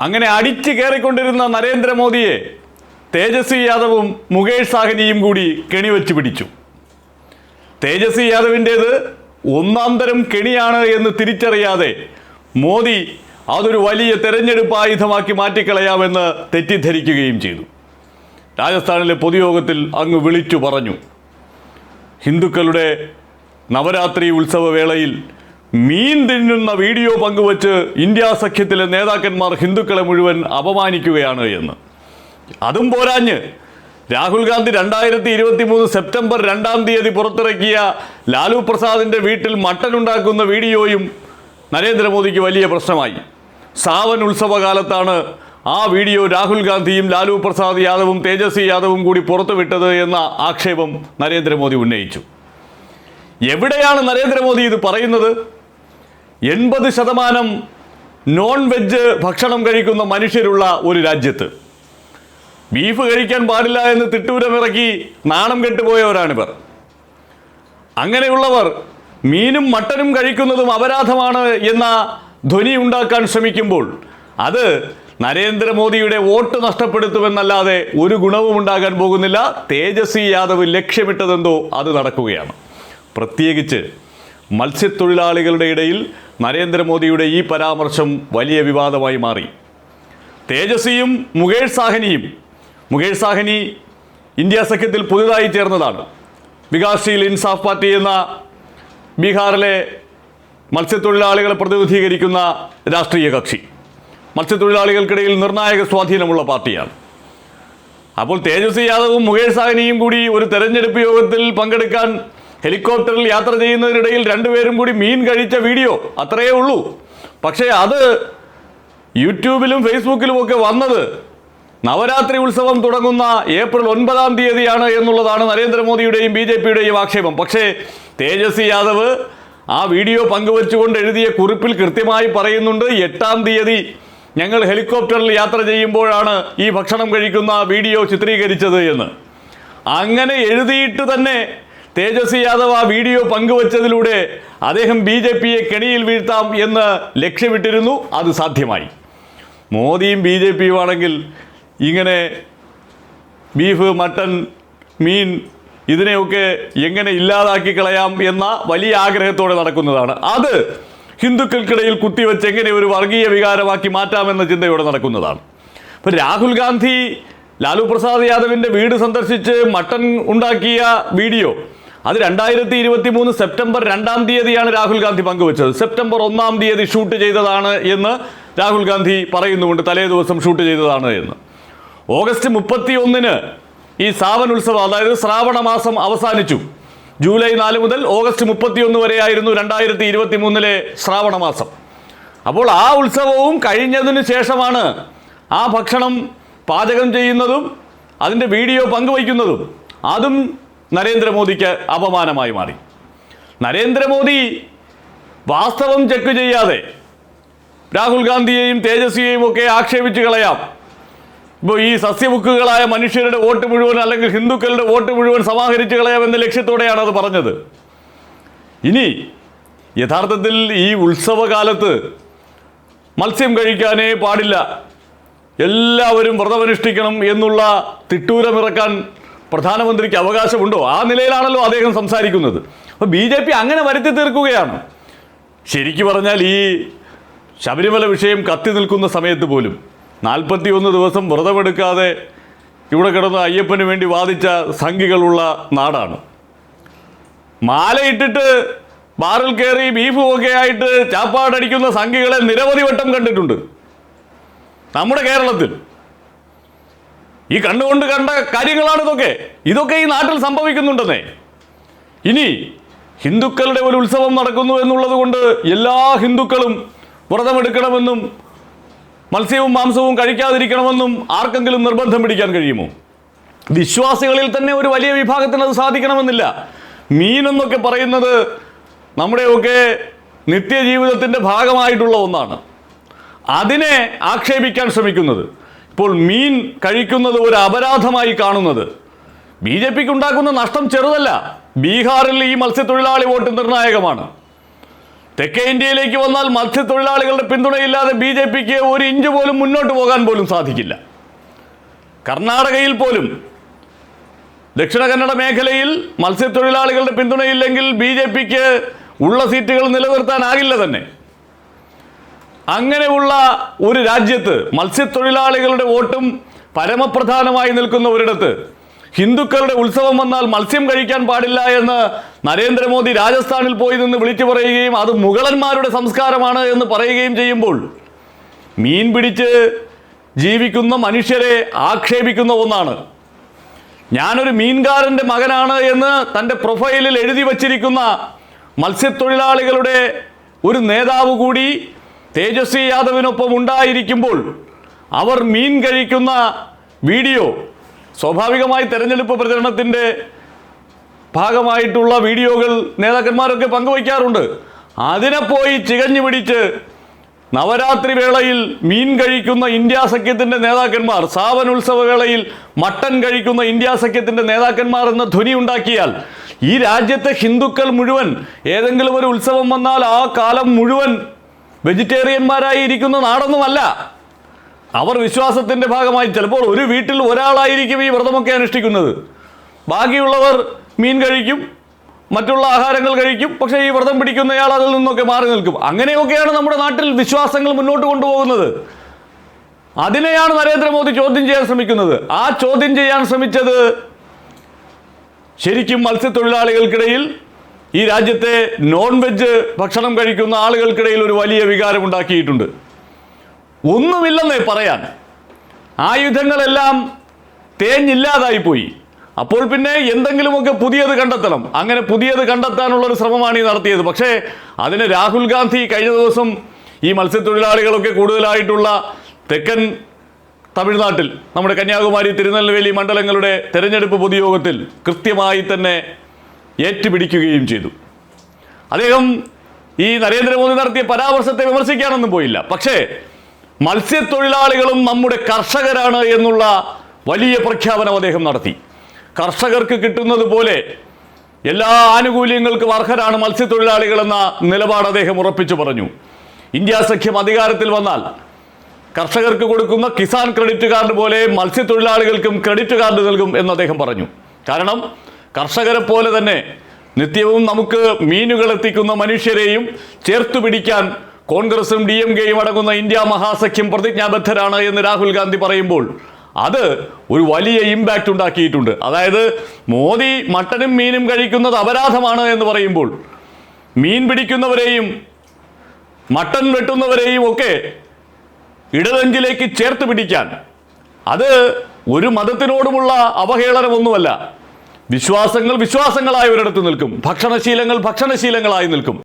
അങ്ങനെ അടിച്ചു കയറിക്കൊണ്ടിരുന്ന നരേന്ദ്രമോദിയെ തേജസ്വി യാദവും മുകേഷ് സാഹനിയും കൂടി കെണിവെച്ച് പിടിച്ചു. തേജസ്വി യാദവിന്റേത് ഒന്നാം തരം കെണിയാണ് എന്ന് തിരിച്ചറിയാതെ മോദി അതൊരു വലിയ തെരഞ്ഞെടുപ്പ് ആയുധമാക്കി മാറ്റിക്കളയാമെന്ന് തെറ്റിദ്ധരിക്കുകയും ചെയ്തു. രാജസ്ഥാനിലെ പൊതുയോഗത്തിൽ അങ്ങ് വിളിച്ചു പറഞ്ഞു. ഹിന്ദുക്കളുടെ നവരാത്രി ഉത്സവ വേളയിൽ മീൻ തിന്നുന്ന വീഡിയോ പങ്കുവച്ച് ഇന്ത്യ സഖ്യത്തിലെ നേതാക്കന്മാർ ഹിന്ദുക്കളെ മുഴുവൻ അപമാനിക്കുകയാണ് എന്ന്. അതും പോരാഞ്ഞ്. രാഹുൽ ഗാന്ധി രണ്ടായിരത്തി ഇരുപത്തി മൂന്ന് സെപ്റ്റംബർ രണ്ടാം തീയതി പുറത്തിറക്കിയ ലാലു പ്രസാദിന്റെ വീട്ടിൽ മട്ടൻ ഉണ്ടാക്കുന്ന വീഡിയോയും നരേന്ദ്രമോദിക്ക് വലിയ പ്രശ്നമായി. സാവൻ ഉത്സവകാലത്താണ് ആ വീഡിയോ രാഹുൽ ഗാന്ധിയും ലാലു പ്രസാദ് യാദവും തേജസ്വി യാദവും കൂടി പുറത്തുവിട്ടത് എന്ന ആക്ഷേപം നരേന്ദ്രമോദി ഉന്നയിച്ചു. എവിടെയാണ് നരേന്ദ്രമോദി ഇത് പറയുന്നത്? എൺപത് ശതമാനം നോൺ വെജ് ഭക്ഷണം കഴിക്കുന്ന മനുഷ്യരുള്ള ഒരു രാജ്യത്ത്. ബീഫ് കഴിക്കാൻ പാടില്ല എന്ന് തിട്ടൂരമിറക്കി നാണം കെട്ടുപോയവരാണിവർ. അങ്ങനെയുള്ളവർ മീനും മട്ടനും കഴിക്കുന്നതും അപരാധമാണ് എന്ന ധ്വനി ഉണ്ടാക്കാൻ ശ്രമിക്കുമ്പോൾ അത് നരേന്ദ്രമോദിയുടെ വോട്ട് നഷ്ടപ്പെടുത്തുമെന്നല്ലാതെ ഒരു ഗുണവും ഉണ്ടാകാൻ പോകുന്നില്ല. തേജസ്വി യാദവ് ലക്ഷ്യമിട്ടതെന്തോ അത് നടക്കുകയാണ്. പ്രത്യേകിച്ച് മത്സ്യത്തൊഴിലാളികളുടെ ഇടയിൽ നരേന്ദ്രമോദിയുടെ ഈ പരാമർശം വലിയ വിവാദമായി മാറി. തേജസ്വിയും മുകേഷ് സാഹനിയും മുകേഷ് സാഹനി ഇന്ത്യ സഖ്യത്തിൽ പുതുതായി ചേർന്നതാണ്. വികാസ്ശീൽ ഇൻസാഫ് പാർട്ടി എന്ന ബീഹാറിലെ മത്സ്യത്തൊഴിലാളികളെ പ്രതിനിധീകരിക്കുന്ന രാഷ്ട്രീയ കക്ഷി. മത്സ്യത്തൊഴിലാളികൾക്കിടയിൽ നിർണായക സ്വാധീനമുള്ള പാർട്ടിയാണ്. അപ്പോൾ തേജസ്വി യാദവും മുകേഷ് സാഹനിയും കൂടി ഒരു തെരഞ്ഞെടുപ്പ് യോഗത്തിൽ പങ്കെടുക്കാൻ ഹെലികോപ്റ്ററിൽ യാത്ര ചെയ്യുന്നതിനിടയിൽ രണ്ടുപേരും കൂടി മീൻ കഴിച്ച വീഡിയോ അത്രയേ ഉള്ളൂ. പക്ഷേ അത് യൂട്യൂബിലും ഫേസ്ബുക്കിലും ഒക്കെ വന്നത് നവരാത്രി ഉത്സവം തുടങ്ങുന്ന ഏപ്രിൽ ഒൻപതാം തീയതിയാണ് എന്നുള്ളതാണ് നരേന്ദ്രമോദിയുടെയും ബി ജെ പിയുടെയും ആക്ഷേപം. പക്ഷേ തേജസ്വി യാദവ് ആ വീഡിയോ പങ്കുവച്ചുകൊണ്ട് എഴുതിയ കുറിപ്പിൽ കൃത്യമായി പറയുന്നുണ്ട് എട്ടാം തീയതി ഞങ്ങൾ ഹെലികോപ്റ്ററിൽ യാത്ര ചെയ്യുമ്പോഴാണ് ഈ ഭക്ഷണം കഴിക്കുന്ന വീഡിയോ ചിത്രീകരിച്ചത് എന്ന്. അങ്ങനെ എഴുതിയിട്ട് തന്നെ തേജസ്വി യാദവ് ആ വീഡിയോ പങ്കുവച്ചതിലൂടെ അദ്ദേഹം ബി ജെ പിയെ കെണിയിൽ വീഴ്ത്താം എന്ന് ലക്ഷ്യമിട്ടിരുന്നു. അത് സാധ്യമായി. മോദിയും ബി ജെ പിയും ആണെങ്കിൽ ഇങ്ങനെ ബീഫ് മട്ടൻ മീൻ ഇതിനെയൊക്കെ എങ്ങനെ ഇല്ലാതാക്കി കളയാം എന്ന വലിയ ആഗ്രഹത്തോടെ നടക്കുന്നതാണ്. അത് ഹിന്ദുക്കൾക്കിടയിൽ കുത്തിവെച്ച് എങ്ങനെ ഒരു വർഗീയ വികാരമാക്കി മാറ്റാമെന്ന ചിന്തയോടെ നടക്കുന്നതാണ്. ഇപ്പം രാഹുൽ ഗാന്ധി ലാലു പ്രസാദ് യാദവിന്റെ വീട് സന്ദർശിച്ച് മട്ടൻ ഉണ്ടാക്കിയ വീഡിയോ അത് രണ്ടായിരത്തി ഇരുപത്തി മൂന്ന് സെപ്റ്റംബർ രണ്ടാം തീയതിയാണ് രാഹുൽ ഗാന്ധി പങ്കുവച്ചത്. സെപ്റ്റംബർ ഒന്നാം തീയതി ഷൂട്ട് ചെയ്തതാണ് എന്ന് രാഹുൽ ഗാന്ധി പറയുന്നുണ്ട് തലേ ദിവസം ഷൂട്ട് ചെയ്തതാണ് എന്ന്. ഓഗസ്റ്റ് മുപ്പത്തി ഒന്നിന് ഈ സാവൻ ഉത്സവം അതായത് ശ്രാവണ മാസം അവസാനിച്ചു. ജൂലൈ നാല് മുതൽ ഓഗസ്റ്റ് മുപ്പത്തിയൊന്ന് വരെയായിരുന്നു രണ്ടായിരത്തി ഇരുപത്തി മൂന്നിലെ ശ്രാവണ മാസം. അപ്പോൾ ആ ഉത്സവവും കഴിഞ്ഞതിന് ശേഷമാണ് ആ ഭക്ഷണം പാചകം ചെയ്യുന്നതും അതിന്റെ വീഡിയോ പങ്കുവയ്ക്കുന്നതും. അതും നരേന്ദ്രമോദിക്ക് അപമാനമായി മാറി. നരേന്ദ്രമോദി വാസ്തവം ചെക്ക് ചെയ്യാതെ രാഹുൽ ഗാന്ധിയെയും തേജസ്വിയെയും ഒക്കെ ആക്ഷേപിച്ചു കളയാം. ഇപ്പോൾ ഈ സസ്യബുക്കുകളായ മനുഷ്യരുടെ വോട്ട് മുഴുവൻ അല്ലെങ്കിൽ ഹിന്ദുക്കളുടെ വോട്ട് മുഴുവൻ സമാഹരിച്ച് എന്ന ലക്ഷ്യത്തോടെയാണ് അത് പറഞ്ഞത്. ഇനി യഥാർത്ഥത്തിൽ ഈ ഉത്സവകാലത്ത് മത്സ്യം കഴിക്കാനേ പാടില്ല. എല്ലാവരും വ്രതമനുഷ്ഠിക്കണം എന്നുള്ള തിട്ടൂരമിറക്കാൻ പ്രധാനമന്ത്രിക്ക് അവകാശമുണ്ടോ? ആ നിലയിലാണല്ലോ അദ്ദേഹം സംസാരിക്കുന്നത്. അപ്പോൾ ബി ജെ പി അങ്ങനെ വരുത്തി തീർക്കുകയാണ്. ശരിക്കു പറഞ്ഞാൽ ഈ ശബരിമല വിഷയം കത്തി നിൽക്കുന്ന സമയത്ത് പോലും നാൽപ്പത്തി ഒന്ന് ദിവസം വ്രതമെടുക്കാതെ ഇവിടെ കിടന്ന് അയ്യപ്പന് വേണ്ടി വാദിച്ച സംഘികളുള്ള നാടാണ്. മാലയിട്ടിട്ട് ബാറിൽ കയറി ബീഫും ഒക്കെ ആയിട്ട് ചാപ്പാടടിക്കുന്ന സംഘികളെ നിരവധി വട്ടം കണ്ടിട്ടുണ്ട്. നമ്മുടെ കേരളത്തിൽ. ഈ കണ്ടുകൊണ്ട് കണ്ട കാര്യങ്ങളാണ് ഇതൊക്കെ. ഇതൊക്കെ ഈ നാട്ടിൽ സംഭവിക്കുന്നുണ്ടെന്നേ. ഇനി ഹിന്ദുക്കളുടെ ഒരു ഉത്സവം നടക്കുന്നു എന്നുള്ളത് കൊണ്ട് എല്ലാ ഹിന്ദുക്കളും വ്രതമെടുക്കണമെന്നും മത്സ്യവും മാംസവും കഴിക്കാതിരിക്കണമെന്നും ആർക്കെങ്കിലും നിർബന്ധം പിടിക്കാൻ കഴിയുമോ? വിശ്വാസികളിൽ തന്നെ ഒരു വലിയ വിഭാഗത്തിന് അത് സാധിക്കണമെന്നില്ല. മീനെന്നൊക്കെ പറയുന്നത് നമ്മുടെയൊക്കെ നിത്യജീവിതത്തിന്റെ ഭാഗമായിട്ടുള്ള ഒന്നാണ്. അതിനെ ആക്ഷേപിക്കാൻ ശ്രമിക്കുന്നത്. ഇപ്പോൾ മീൻ കഴിക്കുന്നത് ഒരു അപരാധമായി കാണുന്നത്. ബി ജെ പിക്ക് ഉണ്ടാക്കുന്ന നഷ്ടം ചെറുതല്ല. ബീഹാറിൽ ഈ മത്സ്യത്തൊഴിലാളി വോട്ട് നിർണായകമാണ്. തെക്കേ ഇന്ത്യയിലേക്ക് വന്നാൽ മത്സ്യത്തൊഴിലാളികളുടെ പിന്തുണയില്ലാതെ ബി ജെ പിക്ക് ഒരു ഇഞ്ച് പോലും മുന്നോട്ട് പോകാൻ പോലും സാധിക്കില്ല. കർണാടകയിൽ പോലും ദക്ഷിണ കന്നഡ മേഖലയിൽ മത്സ്യത്തൊഴിലാളികളുടെ പിന്തുണയില്ലെങ്കിൽ ബി ജെ പിക്ക് ഉള്ള സീറ്റുകൾ നിലനിർത്താനാകില്ല തന്നെ. അങ്ങനെയുള്ള ഒരു രാജ്യത്ത് മത്സ്യത്തൊഴിലാളികളുടെ വോട്ടും പരമപ്രധാനമായി നിൽക്കുന്ന ഒരിടത്ത് ഹിന്ദുക്കളുടെ ഉത്സവം വന്നാൽ മത്സ്യം കഴിക്കാൻ പാടില്ല എന്ന് നരേന്ദ്രമോദി രാജസ്ഥാനിൽ പോയി നിന്ന് വിളിച്ചു പറയുകയും അത് മുഗളന്മാരുടെ സംസ്കാരമാണ് എന്ന് പറയുകയും ചെയ്യുമ്പോൾ മീൻ പിടിച്ച് ജീവിക്കുന്ന മനുഷ്യരെ ആക്ഷേപിക്കുന്ന ഒന്നാണ്. ഞാനൊരു മീൻകാരന്റെ മകനാണ് എന്ന് തന്റെ പ്രൊഫൈലിൽ എഴുതി വച്ചിരിക്കുന്ന മത്സ്യത്തൊഴിലാളികളുടെ ഒരു നേതാവ് കൂടി തേജസ്വി യാദവിനൊപ്പം ഉണ്ടായിരിക്കുമ്പോൾ അവർ മീൻ കഴിക്കുന്ന വീഡിയോ സ്വാഭാവികമായി തെരഞ്ഞെടുപ്പ് പ്രചരണത്തിന്റെ ഭാഗമായിട്ടുള്ള വീഡിയോകൾ നേതാക്കന്മാരൊക്കെ പങ്കുവയ്ക്കാറുണ്ട്. അതിനെ പോയി ചികഞ്ഞു പിടിച്ച് നവരാത്രി വേളയിൽ മീൻ കഴിക്കുന്ന ഇന്ത്യ സഖ്യത്തിന്റെ നേതാക്കന്മാർ സാവൻ ഉത്സവ വേളയിൽ മട്ടൻ കഴിക്കുന്ന ഇന്ത്യ സഖ്യത്തിന്റെ നേതാക്കന്മാർ എന്ന ധ്വനി ഉണ്ടാക്കിയാൽ ഈ രാജ്യത്തെ ഹിന്ദുക്കൾ മുഴുവൻ ഏതെങ്കിലും ഒരു ഉത്സവം വന്നാൽ ആ കാലം മുഴുവൻ വെജിറ്റേറിയന്മാരായി ഇരിക്കുന്ന നാടൊന്നുമല്ല. അവർ വിശ്വാസത്തിന്റെ ഭാഗമായി ചിലപ്പോൾ ഒരു വീട്ടിൽ ഒരാളായിരിക്കും ഈ വ്രതമൊക്കെ അനുഷ്ഠിക്കുന്നത്. ബാക്കിയുള്ളവർ മീൻ കഴിക്കും മറ്റുള്ള ആഹാരങ്ങൾ കഴിക്കും പക്ഷേ ഈ വ്രതം പിടിക്കുന്നയാൾ അതിൽ നിന്നൊക്കെ മാറി നിൽക്കും. അങ്ങനെയൊക്കെയാണ് നമ്മുടെ നാട്ടിൽ വിശ്വാസങ്ങൾ മുന്നോട്ട് കൊണ്ടുപോകുന്നത്. അതിനെയാണ് നരേന്ദ്രമോദി ചോദ്യം ചെയ്യാൻ ശ്രമിക്കുന്നത്. ആ ചോദ്യം ചെയ്യാൻ ശ്രമിച്ചത് ശരിക്കും മത്സ്യത്തൊഴിലാളികൾക്കിടയിൽ ഈ രാജ്യത്തെ നോൺ വെജ് ഭക്ഷണം കഴിക്കുന്ന ആളുകൾക്കിടയിൽ ഒരു വലിയ വികാരം ഉണ്ടാക്കിയിട്ടുണ്ട്. ഒന്നുമില്ലെന്നേ പറയാൻ. ആയുധങ്ങളെല്ലാം തേഞ്ഞില്ലാതായി പോയി അപ്പോൾ പിന്നെ എന്തെങ്കിലുമൊക്കെ പുതിയത് കണ്ടെത്തണം. അങ്ങനെ പുതിയത് കണ്ടെത്താനുള്ളൊരു ശ്രമമാണ് ഈ നടത്തിയത്. പക്ഷേ അതിന് രാഹുൽ ഗാന്ധി കഴിഞ്ഞ ദിവസം ഈ മത്സ്യത്തൊഴിലാളികളൊക്കെ കൂടുതലായിട്ടുള്ള തെക്കൻ തമിഴ്നാട്ടിൽ നമ്മുടെ കന്യാകുമാരി തിരുനെൽവേലി മണ്ഡലങ്ങളുടെ തെരഞ്ഞെടുപ്പ് പൊതുയോഗത്തിൽ കൃത്യമായി തന്നെ ഏറ്റുപിടിക്കുകയും ചെയ്തു. അദ്ദേഹം ഈ നരേന്ദ്രമോദി നടത്തിയ പരാമർശത്തെ വിമർശിക്കാനൊന്നും പോയില്ല. പക്ഷേ മത്സ്യത്തൊഴിലാളികളും നമ്മുടെ കർഷകരാണ് എന്നുള്ള വലിയ പ്രഖ്യാപനം അദ്ദേഹം നടത്തി. കർഷകർക്ക് കിട്ടുന്നത് പോലെ എല്ലാ ആനുകൂല്യങ്ങൾക്കും അർഹരാണ് മത്സ്യത്തൊഴിലാളികളെന്ന നിലപാട് അദ്ദേഹം ഉറപ്പിച്ചു പറഞ്ഞു. ഇന്ത്യ സഖ്യം അധികാരത്തിൽ വന്നാൽ കർഷകർക്ക് കൊടുക്കുന്ന കിസാൻ ക്രെഡിറ്റ് കാർഡ് പോലെ മത്സ്യത്തൊഴിലാളികൾക്കും ക്രെഡിറ്റ് കാർഡ് നൽകും എന്ന് അദ്ദേഹം പറഞ്ഞു. കാരണം കർഷകരെ പോലെ തന്നെ നിത്യവും നമുക്ക് മീനുകൾ എത്തിക്കുന്ന മനുഷ്യരെയും ചേർത്തു പിടിക്കാൻ കോൺഗ്രസും ഡി എം കെയും അടങ്ങുന്ന ഇന്ത്യ മഹാസഖ്യം പ്രതിജ്ഞാബദ്ധരാണ് എന്ന് രാഹുൽ ഗാന്ധി പറയുമ്പോൾ അത് ഒരു വലിയ ഇമ്പാക്റ്റ് ഉണ്ടാക്കിയിട്ടുണ്ട്. അതായത് മോദി മട്ടനും മീനും കഴിക്കുന്നത് അപരാധമാണ് എന്ന് പറയുമ്പോൾ മീൻ പിടിക്കുന്നവരെയും മട്ടൻ വെട്ടുന്നവരെയും ഒക്കെ ഇടതഞ്ചിലേക്ക് ചേർത്ത് പിടിക്കാൻ അത് ഒരു മതത്തിനോടുമുള്ള അവഹേളനമൊന്നുമല്ല. വിശ്വാസങ്ങൾ വിശ്വാസങ്ങളായി ഒരിടത്ത് നിൽക്കും. ഭക്ഷണശീലങ്ങൾ ഭക്ഷണശീലങ്ങളായി നിൽക്കും.